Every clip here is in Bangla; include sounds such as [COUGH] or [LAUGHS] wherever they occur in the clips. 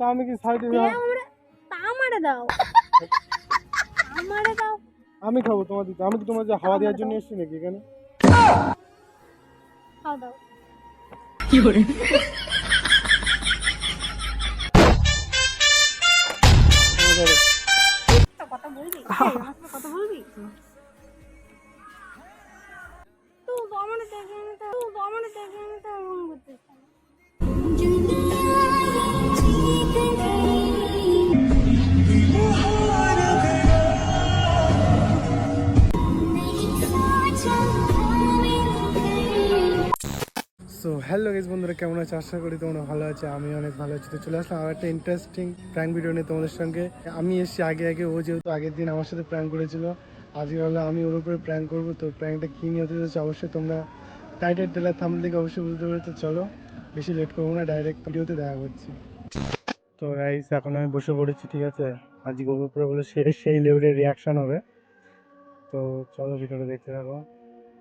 তা আমি কি সাইডে আমারে দাও। আমারে দাও। আমি খাব তোমার দিতে। আমি কি তোমার যে হাওয়া দেওয়ার জন্য এসেছি নাকি এখানে? খাও দাও। ধরো। একটা কথা বলবি? [LAUGHS] কথা বলবি? তুই দেখে নিতে তুই দেখে নিতে এমন হ্যালো গেস বন্ধুরা, কেমন আছে? আশা করি তোমরা ভালো আছে, আমি অনেক ভালো আছি। তো চলে আসলাম আর একটা ইন্টারেস্টিং প্র্যাঙ্ক ভিডিও নিয়ে তোমাদের সঙ্গে। আমি এসেছি আগে আগে, ও যেহেতু আগের দিন আমার সাথে প্র্যাঙ্ক করেছিল, আজকে হলো আমি ওর উপরে প্র্যাঙ্ক করব। তো প্র্যাঙ্কটা কী নিয়ে হতে অবশ্যই তোমরা টাইটেল টেলার থাম থেকে অবশ্যই বুঝতে পেরেছ চলো, বেশি লেট করব না ডাইরেক্ট ভিডিওতে দেখা করছি। তো গাইস এখন আমি বসে পড়েছি, ঠিক আছে? আজকে ওর উপরে বলে সে, সেই লেভেলের রিয়াকশন হবে। তো চলো ভিডিওটা দেখতে থাকো,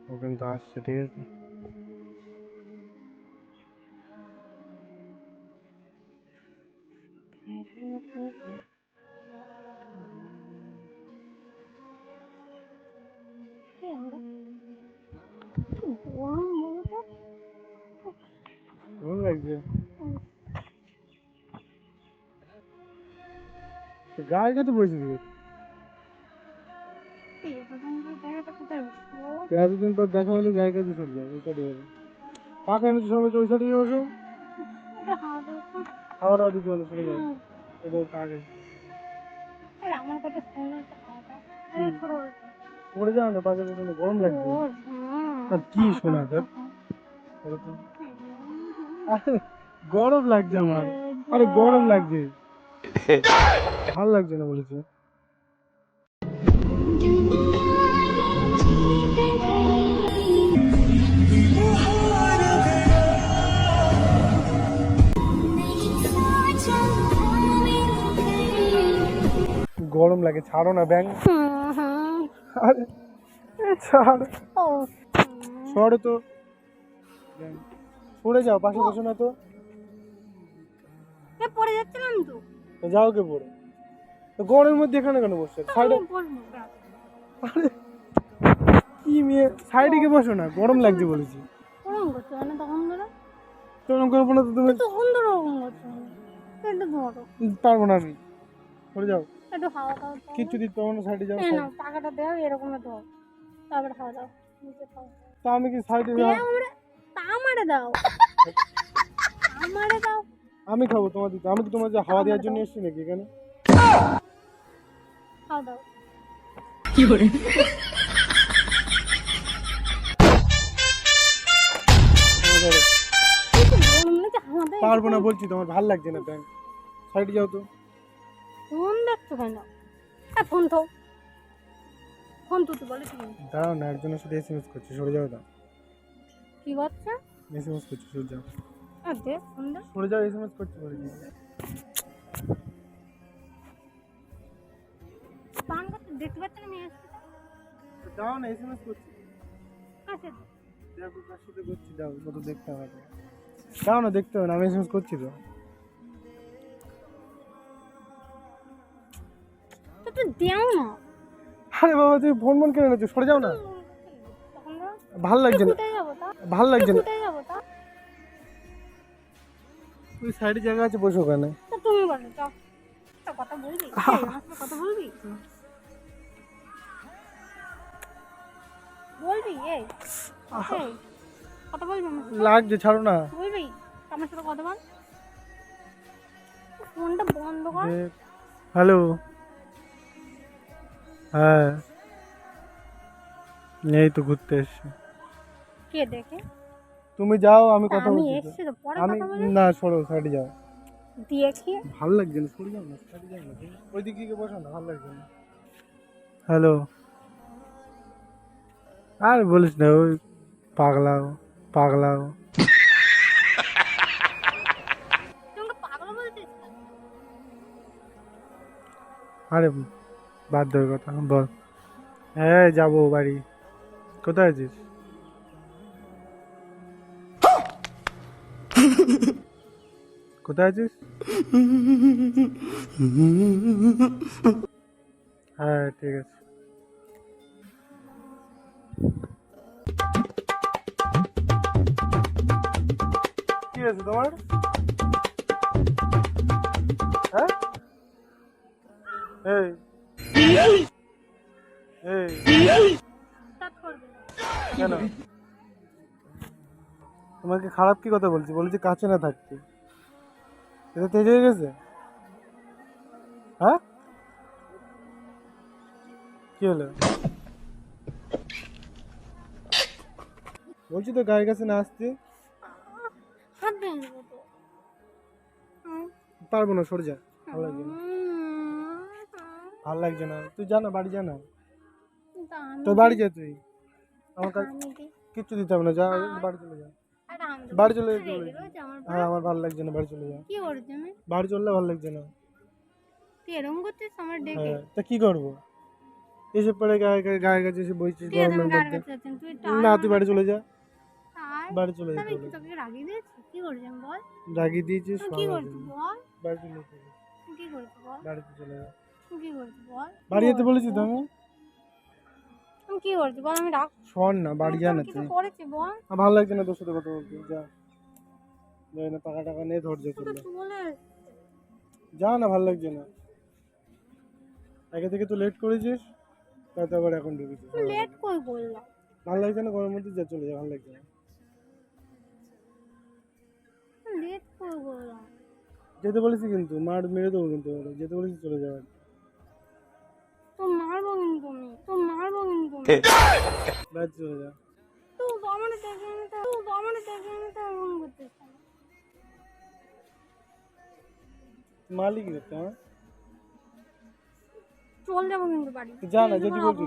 ও কিন্তু আসছে, ঠিক আছে? গায়ে কোথায় বসবো? এতদিন পর দেখা হলে গায়ে কাছে চলে যায়? ওই সাইডে যাবে পাখা এনেছে সবাই ওই সাইডে বসো এটা। খাওয়া দাওয়া দিতে চলে যাবে আগে আরে আমার। পড়ে যাও না দিতে গরম লাগছে। আর কি শোনা। আরে, গরম লাগছে আমার। আরে গরম লাগছে। [LAUGHS] ভালো লাগছে না বলেছে। গরম লাগে ছাড়ো না ব্যাং। আরে ছাড়। সরো তো। সরে যাও পাশে বসো না তো। পড়ে যাচ্ছিলাম তো। যাও কে পড়ে। গরমের মধ্যে এখানে কেন বসছে? সাইডে আরে কি মেয়ে? সাইডে গিয়ে বসো না গরম লাগছে বলেছি। ওরম করছ না তখন ধরো করব না তো তুমি তখন ধরো করছ। পারব না আমি। সরে যাও। একটু হাওয়া দাও। কিচ্ছু দিতে পারব না সাইডে যাও পাখাটা দেও এরকম ধর তারপরে হাওয়া দাও তা আমি কি সাইডে দে আমারে তা আমারে দাও। আমারে দাও। আমি খাব তোমার দিতে আমি কি তোমার যে হাওয়া দেওয়ার জন্য এসেছি নাকি এখানে? খাও দাও। হাওয়া দাও পারব না বলছি তোমার ভালো লাগছে না ব্যাংক সাইডে যাও তো। ফোন দেখছ কেন এ ফোন তো ফোন তুই বলে দাঁড়াও না একজনের সাথে এসএমএস করছি সরে যাও না কি করছে এসএমএস করছি সরে যাও। আর দে ফোন দে। সরে যাও এসএমএস করছি বলেছি পান করতে দেখতে পাচ্ছেন আমি আসছি দাও না এসএমএস করছি। আচ্ছা। দেখো কার সাথে করছি দাও কত দেখতে হবে। দাও না দেখতে হবে না আমি এসএমএস করছি তো। তো তুই দেও না। আরে বাবা তুমি ফোন ফোন কেন নিচ্ছ সরে যাও না। ভালো লাগছে না। তা? ভালো লাগছে না। তা? ওই সাইডে জায়গা আছে বসো ওখানে। তুমি বলো চাও একটা কথা বলবি? এই, আমার সাথে কথা বলবি? বলবি এই এই, কথা বলবি লাগছে ছাড়ো না। বলবি আমার সাথে কথা বল। ফোনটা বন্ধ কর। হ্যালো। হ্যাঁ। এই তো ঘুরতে এসছি। কে দেখে? তুমি যাও আমি কথা আমি বলছি এসছি তো পরে আমি না সরো সাইডে যাও। দেখি ভালো লাগছে না সরে যাও না সাইডে যাও না। ওই দিকে গিয়ে বসো না ভালো লাগছে না। হ্যালো। আর বলিস না ওই পাগলাও পাগলাও। আরে বাদ দেওয়ার কথা বল। হ্যাঁ যাব বাড়ি। কোথায় আছিস? কোথায় আছিস? হ্যাঁ ঠিক আছে। কি আছে তোমার? হ্যাঁ? এই কেন? তোমাকে খারাপ কি কথা বলছি? বলেছি কাছে না থাকতে। এটা তেজ হয়ে গেছে? হ্যাঁ? কি হলো? বলছি তো গায়ের কাছে না আসতে। পারব না, সরে যা। ভালো লাগছে না। ভালো লাগছে না। তুই জানা বাড়ি জানা তা বাড়ি যা তুই। আমার কাছে কিচ্ছু দিতে হবে না যা বাড়ি চলে যা। বাড়ি চলে যেতে হ্যাঁ আমার ভালো লাগছে না বাড়ি চলে যা। কি করছি বাড়ি চললে ভালো লাগছে না। তুই এরকম করছিস আমার ডেকে? হ্যাঁ তা কি করব? এসে পরে গায়ে গায়ে এসে বইছিস গরমের মধ্যে না তুই বাড়ি চলে যা। বাড়ি চলে আমি যেতে তোকে রাগিয়ে দিয়েছি? কি করছি বল? রাগিয়ে দিয়েছিস কি করছিস বল? বাড়ি চলে যেতে কি করছিস বল? বাড়িতে চলে যা। কি করছিস বল? বাড়ি যেতে বলেছি তো আমি? আমি কি করছি? বল আমি রাগ শোন না বাড়ি যা না তুই। করেছি বল। ভালো লাগছে না তোর সাথে কথা বলতে যা। যাই না টাকা টাকা নিয়ে ধৈর্য তুই চলে যা না ভালো লাগছে না। আগে থেকে তো লেট করেছিস তাতে আবার এখন ঢুকেছিস তুই লেট কই করলাম ভালো লাগছে না গরমের মধ্যে যা চলে যা ভালো লাগছে না। লেট কই করলাম যেতে বলেছি কিন্তু মার মেরে দেবো কিন্তু। যেতে বলেছি চলে যাওয়ার মালিক হ্যাঁ কিন্তু বাড়ি যা না, আমার বলছি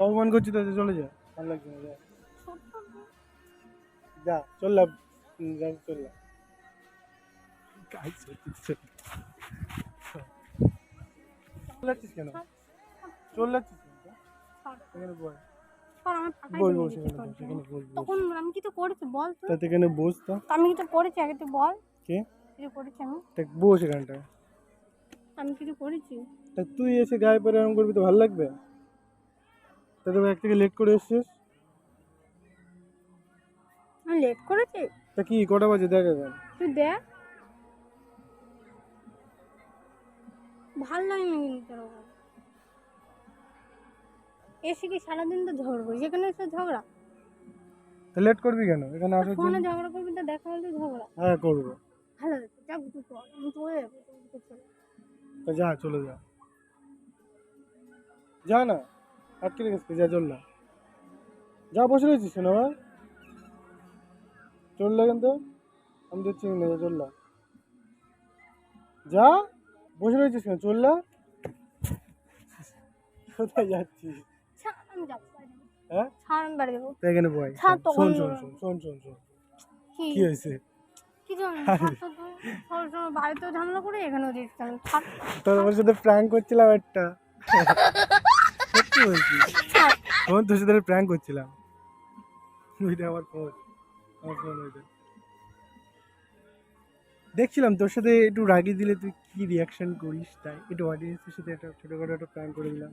অপমান করছি তাতে চলে যা ভালো লাগছে না যা যা চললাম যা চললাম চলে যাচ্ছিস কেন চলে? ছাড়, এখানে বল। ছাড়, বল বল সেখানে বল, জন্য। সেখানে বল বল। তখন আমি কিছু করেছি বল তাতে এখানে বস তো। তা আমি কিছু করেছি আগে তুই বল। কে? কিছু করেছি আমি। তা বস এখানটায়। আমি কিছু করেছি। তা তুই এসে গায়ে পরে এরকম করবি তো ভালো লাগবে? তা তুমি এক থেকে লেট করে এসছিস। আমি লেট করেছি? তা কি কটা বাজে? দেখ এখন তুই দেখ। ভালো লাগে কিন্তু। এসে কি সারাদিন তো ঝগড়া যেখানে এসে ঝগড়া? তা লেট করবি কেন? এখানে আসার ফোনে জন্য ঝগড়া করবি তো দেখা হলে ঝগড়া। হ্যাঁ করব। ভালো যাক তুই কর আমি চলে যাব চলে। যা চলে যা। যা না আটকে রেখেছিস যা চল না। যা বসে রয়েছিস কেন আবার? চললে কিন্তু আমি দেখছি না যা চললা যা বসে রয়েছিস কেন? চললা কোথায় যাচ্ছিস? আমি যাব হ্যাঁ? ছাড় আমি বাড়ি যাব। তা এখানে বয়। ছাড় তখন শোন শোন শোন শোন শোন শোন। কি? কি হয়েছে? বাড়িতেও ঝামেলা করে এখানেও তোর সাথে প্র্যাঙ্ক করছিলাম একটা। সত্যি বলছি। তোর সাথে প্র্যাঙ্ক করছিলাম। ওইটা আমার ফোন আমার ফোন ওইটা। দেখছিলাম তোর সাথে একটু রাগি দিলে তুই কি রিয়াকশন করিস তাই? একটু অডিয়েন্সের সাথে একটা ছোটোখাটো একটা প্র্যাঙ্ক করে দিলাম।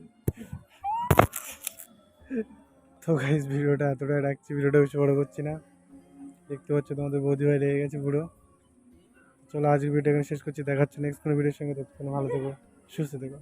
তো গাইজ ভিডিওটা এতটাই রাখছি, ভিডিওটা বেশি বড় করছি না। দেখতে পাচ্ছ তোমাদের বৌদি ভাই লেগে গেছে পুরো। চলো আজকে ভিডিও এখানে শেষ করছি, দেখাচ্ছি নেক্সট কোনো ভিডিওর সঙ্গে, ততক্ষণ ভালো থেকো, সুস্থ থেকো।